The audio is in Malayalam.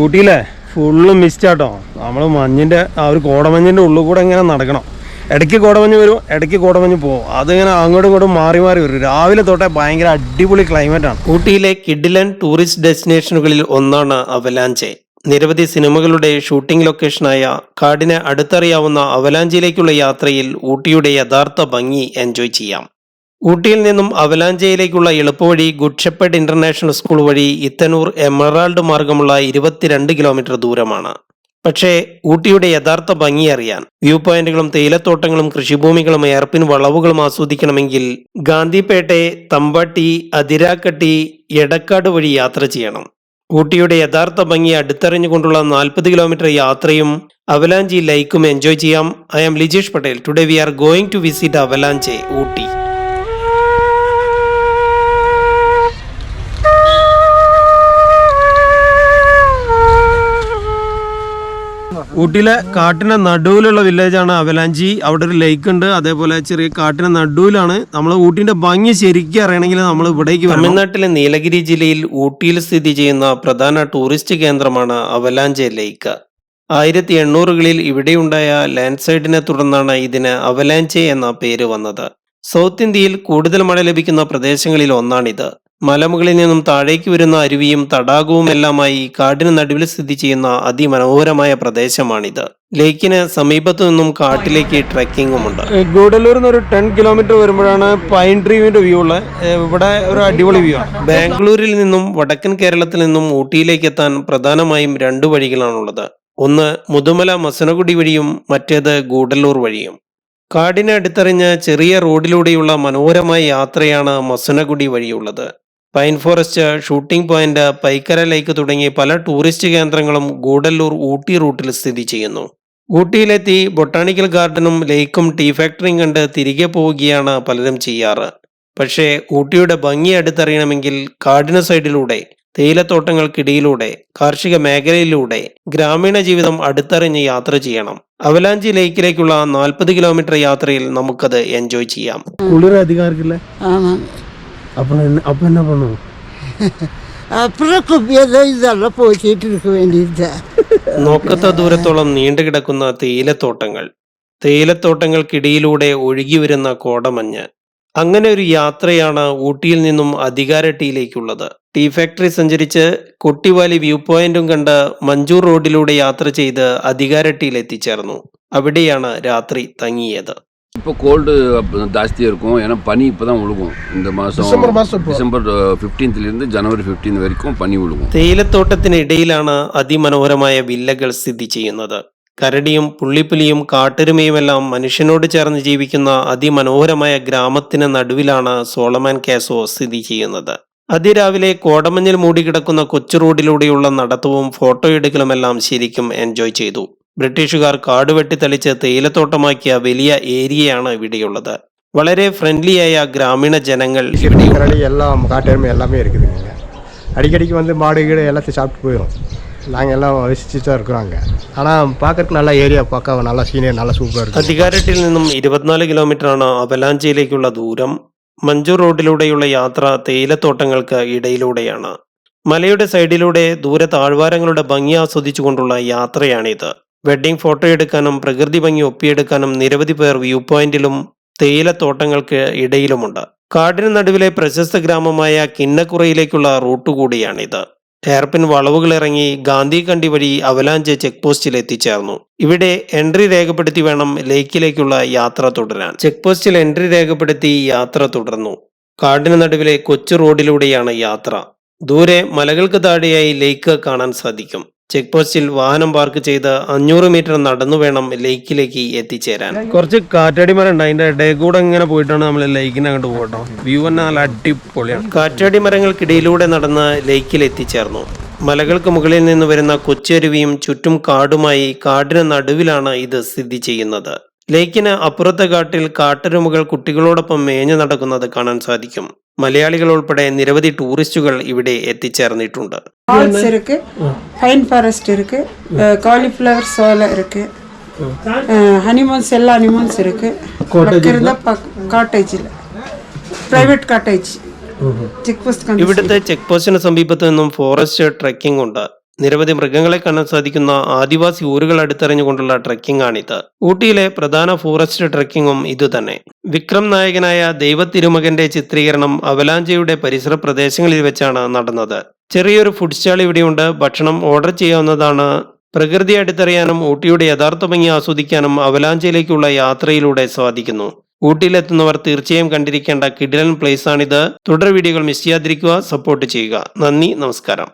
ഊട്ടിയിലെ ഫുള്ള് മിസ്റ്റാട്ടോ നമ്മൾ മഞ്ഞിന്റെ ആ ഒരു കോടമഞ്ഞിന്റെ ഉള്ളിൽ കൂടെ ഇങ്ങനെ നടക്കണം. ഇടയ്ക്ക് കോടമഞ്ഞ് വരും ഇടയ്ക്ക് കോടമഞ്ഞ് പോകും അതിങ്ങനെ അങ്ങോട്ടും ഇങ്ങോട്ടും മാറി മാറി വരും. രാവിലെ തൊട്ടേ ഭയങ്കര അടിപൊളി ആണ്. ഊട്ടിയിലെ കിഡിലൻ ടൂറിസ്റ്റ് ഡെസ്റ്റിനേഷനുകളിൽ ഒന്നാണ് അവലാഞ്ചെ. നിരവധി സിനിമകളുടെ ഷൂട്ടിംഗ് ലൊക്കേഷനായ കാടിനെ അടുത്തറിയാവുന്ന അവലാഞ്ചിയിലേക്കുള്ള യാത്രയിൽ ഊട്ടിയുടെ യഥാർത്ഥ ഭംഗി എൻജോയ് ചെയ്യാം. ഊട്ടിയിൽ നിന്നും അവലാഞ്ചയിലേക്കുള്ള എളുപ്പവഴി ഗുഡ്ഷെപ്പഡ് ഇന്റർനാഷണൽ സ്കൂൾ വഴി ഇത്തനൂർ എമറാൾഡ് മാർഗമുള്ള ഇരുപത്തിരണ്ട് കിലോമീറ്റർ ദൂരമാണ്. പക്ഷേ ഊട്ടിയുടെ യഥാർത്ഥ ഭംഗി അറിയാൻ വ്യൂ പോയിന്റുകളും തേയിലത്തോട്ടങ്ങളും കൃഷിഭൂമികളും എയർപിൻ വളവുകളും ആസ്വദിക്കണമെങ്കിൽ ഗാന്ധിപേട്ടെ തമ്പാട്ടി അതിരാക്കട്ടി എടക്കാട് വഴി യാത്ര ചെയ്യണം. ഊട്ടിയുടെ യഥാർത്ഥ ഭംഗി അടുത്തറിഞ്ഞുകൊണ്ടുള്ള നാൽപ്പത് കിലോമീറ്റർ യാത്രയും അവലാഞ്ചി ലൈക്കും എൻജോയ് ചെയ്യാം. I am Lijesh Patel. Today we are going to visit Avalanche Ooty. ഊട്ടിയിലെ കാട്ടിന്റെ നടുവിലുള്ള വില്ലേജാണ് അവലാഞ്ചി. അവിടെ ഒരു ലേക്ക് ഉണ്ട്. അതേപോലെ ചെറിയ കാട്ടിന്റെ നടുവിലാണ് നമ്മൾ ഊട്ടിന്റെ ഭംഗി ശരിക്കും അറിയണമെങ്കിൽ നമ്മൾ ഇവിടേക്ക് തമിഴ്നാട്ടിലെ നീലഗിരി ജില്ലയിൽ ഊട്ടിയിൽ സ്ഥിതി ചെയ്യുന്ന പ്രധാന ടൂറിസ്റ്റ് കേന്ദ്രമാണ് അവലാഞ്ചി ലേക്ക് ആയിരത്തി എണ്ണൂറുകളിൽ ഇവിടെയുണ്ടായ ലാൻഡ്സ്ലൈഡിനെ തുടർന്നാണ് ഇതിന് അവലാഞ്ചി എന്ന പേര് വന്നത്. സൗത്ത് ഇന്ത്യയിൽ കൂടുതൽ മഴ ലഭിക്കുന്ന പ്രദേശങ്ങളിൽ ഒന്നാണിത്. മലമുകളിൽ നിന്നും താഴേക്ക് വരുന്ന അരുവിയും തടാകവും എല്ലാമായി കാടിന് നടുവിൽ സ്ഥിതി ചെയ്യുന്ന അതിമനോഹരമായ പ്രദേശമാണിത്. ലേക്കിന് സമീപത്തു നിന്നും കാട്ടിലേക്ക് ട്രെക്കിങ്ങുമുണ്ട് ഗൂഡല്ലൂരിൽ നിന്ന് ഒരു ടെൻ കിലോമീറ്റർ വരുമ്പോഴാണ് പൈൻ ട്രീവിന്റെ വ്യൂ ഉള്ളത്. ഇവിടെ ഒരു അടിപൊളി വ്യൂ ആണ്. ബാംഗ്ലൂരിൽ നിന്നും വടക്കൻ കേരളത്തിൽ നിന്നും ഊട്ടിയിലേക്ക് എത്താൻ പ്രധാനമായും രണ്ടു വഴികളാണുള്ളത്. ഒന്ന് മുതുമല മസനഗുഡി വഴിയും മറ്റേത് ഗൂഡല്ലൂർ വഴിയും. കാടിനെ അടുത്തറിഞ്ഞ് ചെറിയ റോഡിലൂടെയുള്ള മനോഹരമായ യാത്രയാണ് Masinagudi വഴിയുള്ളത്. Pine forest shooting point Pykara lake തുടങ്ങി പല ടൂറിസ്റ്റ് കേന്ദ്രങ്ങളും ഗൂഡല്ലൂർ ഊട്ടി റൂട്ടിൽ സ്ഥിതി ചെയ്യുന്നു. ഊട്ടിയിലെത്തി ബൊട്ടാണിക്കൽ ഗാർഡനും ലേക്കും ടീ ഫാക്ടറിയും കണ്ട് തിരികെ പോവുകയാണ് പലരും ചെയ്യാറ്. പക്ഷേ ഊട്ടിയുടെ ഭംഗി അടുത്തറിയണമെങ്കിൽ കാടിന് സൈഡിലൂടെ തേയിലത്തോട്ടങ്ങൾക്കിടയിലൂടെ കാർഷിക മേഖലയിലൂടെ ഗ്രാമീണ ജീവിതം അടുത്തറിഞ്ഞ് യാത്ര ചെയ്യണം. അവലാഞ്ചി ലേക്കിലേക്കുള്ള നാൽപ്പത് കിലോമീറ്റർ യാത്രയിൽ നമുക്കത് എൻജോയ് ചെയ്യാം. കുളിർ അധികം ആർക്കില്ല ஆமாங்க അപ്പൊ എന്ന- അപ്പൊ എന്നാ பண்ணுவோம் அப்புறம் குப்பையெல்லாம் இதெல்லாம் போய்ச்சிட்டு இருக்க வேண்டியது നോക്കത്ത ദൂരത്തോളം നീണ്ടുകിടക്കുന്ന തേയിലത്തോട്ടങ്ങൾ തേയിലത്തോട്ടങ്ങൾക്കിടയിലൂടെ ഒഴുകിവരുന്ന കോടമഞ്ഞ് അങ്ങനെ ഒരു യാത്രയാണ് ഊട്ടിയിൽ നിന്നും അധികാരട്ടിയിലേക്കുള്ളത് ടീ ഫാക്ടറി സഞ്ചരിച്ച് കൊട്ടിവാലി വ്യൂ പോയിന്റും കണ്ട് മഞ്ചൂർ റോഡിലൂടെ യാത്ര ചെയ്ത് അധികാരട്ടിയിൽ എത്തിച്ചേർന്നു അവിടെയാണ് രാത്രി തങ്ങിയത് இப்போ கோல்டு ஜாஸ்தியாக இருக்கும் ஏன்னா பனி இப்போ தான் விழுகும் இந்த மாதம் டிசம்பர் மாசம் இப்போ. டிசம்பர் ஃபிஃப்டீன்த்லேருந்து ஜனவரி 15 வரைக்கும் பனி விழுகும் തേയിലത്തോട്ടത്തിനിടയിലാണ് അതിമനോഹരമായ വില്ലകൾ സ്ഥിതി ചെയ്യുന്നത് കരടിയും പുള്ളിപ്പുലിയും കാട്ടെരുമയുമെല്ലാം മനുഷ്യനോട് ചേർന്ന് ജീവിക്കുന്ന അതിമനോഹരമായ ഗ്രാമത്തിന് നടുവിലാണ് സോളമാൻ കാസോ സ്ഥിതി ചെയ്യുന്നത് അതിരാവിലെ കോടമഞ്ഞിൽ മൂടിക്കിടക്കുന്ന കൊച്ചു റോഡിലൂടെയുള്ള നടത്തവും ഫോട്ടോയെടുക്കലുമെല്ലാം ശരിക്കും എൻജോയ് ചെയ്തു ബ്രിട്ടീഷുകാർ കാട് വെട്ടിത്തെളിച്ച് തേയിലത്തോട്ടമാക്കിയ വലിയ ഏരിയയാണ് ഇവിടെയുള്ളത് വളരെ ഫ്രണ്ട്ലിയായ ഗ്രാമീണ ജനങ്ങൾ ഇവിടെയുണ്ട് கரடி எல்லாம் காட்டெருமை எல்லாமே இருக்குதுங்க இங்க. அடிக்கடிக்கு வந்து மாடு கீடு எல்லாத்தையும் சாப்பிட்டு போயிடும் நாங்கள் எல்லாம் வசிச்சு தான் இருக்கிறோம் அங்கே ஆனால் பார்க்கறதுக்கு நல்லா ஏரியா பார்க்க நல்லா சீனியர் நல்லா சூப்பராக இருக்குது അധികാരട്ടിൽ നിന്നും ഇരുപത്തിനാല് കിലോമീറ്ററാണ് അവലാഞ്ചിയിലേക്കുള്ള ദൂരം മഞ്ചൂർ റോഡിലൂടെയുള്ള യാത്ര തേയിലത്തോട്ടങ്ങൾക്ക് ഇടയിലൂടെയാണ് മലയുടെ സൈഡിലൂടെ ദൂരെ താഴ്വാരങ്ങളുടെ ഭംഗി ആസ്വദിച്ചുകൊണ്ടുള്ള യാത്രയാണിത് വെഡ്ഡിംഗ് ഫോട്ടോ എടുക്കാനും പ്രകൃതി ഭംഗി ഒപ്പിയെടുക്കാനും നിരവധി പേർ വ്യൂ പോയിന്റിലും തേയിലത്തോട്ടങ്ങൾക്ക് ഇടയിലുമുണ്ട്. കാടിന് നടുവിലെ പ്രശസ്ത ഗ്രാമമായ കിന്നക്കുറയിലേക്കുള്ള റൂട്ട് കൂടിയാണിത്. ഹെയർപിൻ വളവുകൾ ഇറങ്ങി ഗാന്ധി കണ്ടി വഴി അവലാഞ്ച് ചെക്ക് പോസ്റ്റിൽ എത്തിച്ചേർന്നു. ഇവിടെ എൻട്രി രേഖപ്പെടുത്തി വേണം ലേക്കിലേക്കുള്ള യാത്ര തുടരാൻ. ചെക്ക് പോസ്റ്റിൽ എൻട്രി രേഖപ്പെടുത്തി യാത്ര തുടർന്നു. കാടിന് നടുവിലെ കൊച്ചു റോഡിലൂടെയാണ് യാത്ര. ദൂരെ മലകൾക്ക് താഴെയായി ലേക്ക് കാണാൻ സാധിക്കും. ചെക്ക് പോസ്റ്റിൽ വാഹനം പാർക്ക് ചെയ്ത് അഞ്ഞൂറ് മീറ്റർ നടന്നു വേണം ലേക്കിലേക്ക് എത്തിച്ചേരാൻ. കുറച്ച് കാറ്റാടി മരം ഉണ്ട് അതിന്റെ ഇടയിൽ കൂടെ ഇങ്ങനെ പോയിട്ടാണ് നമ്മൾ ലൈക്കിന് അങ്ങോട്ട് പോകട്ടോ. വ്യൂ തന്നെ നല്ല അടിപൊളിയാണ്. കാറ്റാടി മരങ്ങൾക്കിടയിലൂടെ നടന്ന് ലേക്കിൽ എത്തിച്ചേർന്നു. മലകൾക്ക് മുകളിൽ നിന്ന് വരുന്ന കൊച്ചരുവിയും ചുറ്റും കാടുമായി കാടിന് നടുവിലാണ് ഇത് സ്ഥിതി ചെയ്യുന്നത്. ലേക്കിന് അപ്പുറത്തെ കാട്ടിൽ കാട്ടരുമുകൾ കുട്ടികളോടൊപ്പം മേഞ്ഞു നടക്കുന്നത് കാണാൻ സാധിക്കും മലയാളികൾ ഉൾപ്പെടെ നിരവധി ടൂറിസ്റ്റുകൾ ഇവിടെ എത്തിച്ചേർന്നിട്ടുണ്ട് ஃபால்ஸ் இருக்கு பைன் ஃபாரஸ்ட் இருக்கு காலிஃப்ளவர் சோலை இருக்கு ஹனிமூன்ஸ் எல்லா ஹனிமூன்ஸ் இருக்கு பக்கம் காட்டேஜில் பிரைவேட் காட்டேஜ் செக் போஸ்ட் ഇവിടുത്തെ ചെക്ക് പോസ്റ്റിന് സമീപത്ത് നിന്നും ഫോറസ്റ്റ് ട്രെക്കിംഗ് ഉണ്ട് നിരവധി മൃഗങ്ങളെ കാണാൻ സാധിക്കുന്ന ആദിവാസി ഊരുകൾ അടുത്തെറിഞ്ഞുകൊണ്ടുള്ള ട്രെക്കിംഗ് ആണിത് ഊട്ടിയിലെ പ്രധാന ഫോറസ്റ്റ് ട്രെക്കിങ്ങും ഇതുതന്നെ. വിക്രം നായകനായ ദൈവത്തിരുമകന്റെ ചിത്രീകരണം അവലാഞ്ചയുടെ പരിസര പ്രദേശങ്ങളിൽ വെച്ചാണ് നടന്നത്. ചെറിയൊരു ഫുഡ് സ്റ്റാൾ ഇവിടെയുണ്ട്. ഭക്ഷണം ഓർഡർ ചെയ്യാവുന്നതാണ്. പ്രകൃതി അടുത്തറിയാനും ഊട്ടിയുടെ യഥാർത്ഥ ഭംഗി ആസ്വദിക്കാനും അവലാഞ്ചയിലേക്കുള്ള യാത്രയിലൂടെ സാധിക്കുന്നു. ഊട്ടിയിലെത്തുന്നവർ തീർച്ചയായും കണ്ടിരിക്കേണ്ട കിഡിലൻ പ്ലേസ് ആണിത്. തുടർ വീഡിയോകൾ മിസ് ചെയ്യാതിരിക്കുക. സപ്പോർട്ട് ചെയ്യുക. നന്ദി. നമസ്കാരം.